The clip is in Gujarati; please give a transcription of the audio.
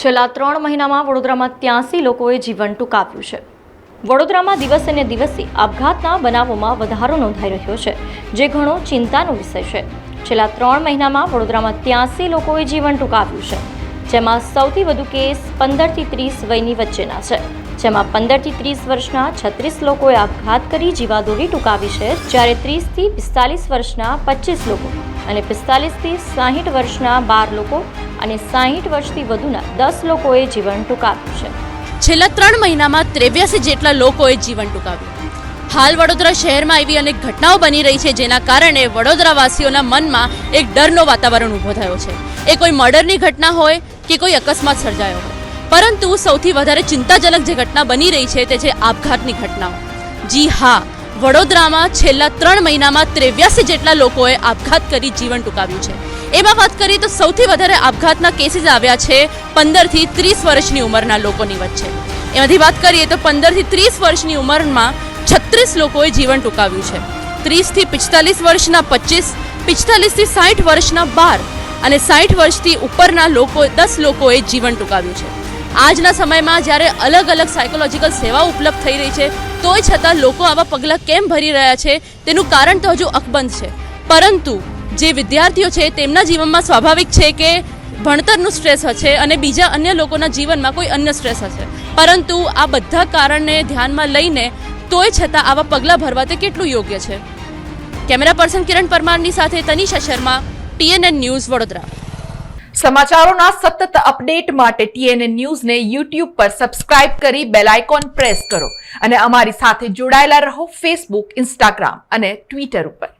છેલ્લા ત્રણ મહિનામાં વડોદરામાં ત્યાંસી લોકોએ જીવન ટૂંકાવ્યું છે. વડોદરામાં દિવસે ને દિવસે આપઘાતના બનાવોમાં વધારો નોંધાઈ રહ્યો છે, જે ઘણો ચિંતાનો વિષય છે. છેલ્લા ત્રણ મહિનામાં વડોદરામાં ત્યાંસી લોકોએ જીવન ટૂંકાવ્યું છે, જેમાં સૌથી વધુ કેસ પંદરથી ત્રીસ વયની વચ્ચેના છે. જેમાં પંદરથી ત્રીસ વર્ષના છત્રીસ લોકોએ આપઘાત કરી જીવાદોરી ટૂંકાવી છે, જ્યારે ત્રીસથી પિસ્તાલીસ વર્ષના પચીસ લોકો અને પિસ્તાલીસથી સાહીઠ વર્ષના બાર લોકો અને સાહીઠ વર્ષથી વધુના દસ લોકોએ જીવન ટૂંકાવ્યું છે. છેલ્લા ત્રણ મહિનામાં ત્રેવ્યાસી જેટલા લોકોએ જીવન ટૂંકાવ્યું. હાલ વડોદરા શહેરમાં એવી અનેક ઘટનાઓ બની રહી છે, જેના કારણે વડોદરાવાસીઓના મનમાં એક ડરનો વાતાવરણ ઊભો થયો છે. એ કોઈ મર્ડરની ઘટના હોય કે કોઈ અકસ્માત સર્જાયો હોય. પરંતુ સૌથી વધારે ચિંતાજનક જે ઘટના બની રહી છે તે છે આપઘાતની ઘટનાઓ. જી હા, વડોદરામાં છેલ્લા ત્રણ મહિનામાં ત્રેવ્યાસી જેટલા લોકોએ આપઘાત કરી જીવન ટૂંકાવ્યું છે. એમાં વાત કરીએ તો સૌથી વધારે આપઘાતના કેસીસ આવ્યા છે પંદરથી ત્રીસ વર્ષની ઉંમરના લોકોની વચ્ચે. એમાંથી વાત કરીએ તો પંદરથી ત્રીસ વર્ષની ઉંમરમાં છત્રીસ લોકોએ જીવન ટૂંકાવ્યું છે. ત્રીસથી પિસ્તાલીસ વર્ષના પચીસ, પિસ્તાલીસથી સાઠ વર્ષના બાર અને સાઠ વર્ષથી ઉપરના લોકો, દસ લોકોએ જીવન ટૂંકાવ્યું છે. આજના સમયમાં જ્યારે અલગ અલગ સાયકોલોજીકલ સેવાઓ ઉપલબ્ધ થઈ રહી છે, તોય છતાં લોકો આવા પગલાં કેમ ભરી રહ્યા છે? તેનું કારણ તો હજુ અકબંધ છે. પરંતુ જે વિદ્યાર્થીઓ છે તેમના જીવનમાં સ્વાભાવિક છે કે ભણતરનું સ્ટ્રેસ હશે અને બીજા અન્ય લોકોના જીવનમાં કોઈ અન્ય સ્ટ્રેસ હશે. પરંતુ આ બધા કારણને ધ્યાનમાં લઈને તોય છતાં આવા પગલાં ભરવા તે કેટલું યોગ્ય છે? કેમેરા પર્સન કિરણ પરમારની સાથે તનિષા શર્મા, ટીએનએન ન્યૂઝ વડોદરા. સમાચારોના સતત અપડેટ માટે ટીએનએન ન્યૂઝને યુટ્યુબ પર સબસ્ક્રાઇબ કરી બેલ આઇકોન પ્રેસ કરો અને અમારી સાથે જોડાયેલા રહો ફેસબુક, ઇન્સ્ટાગ્રામ અને ટ્વિટર ઉપર.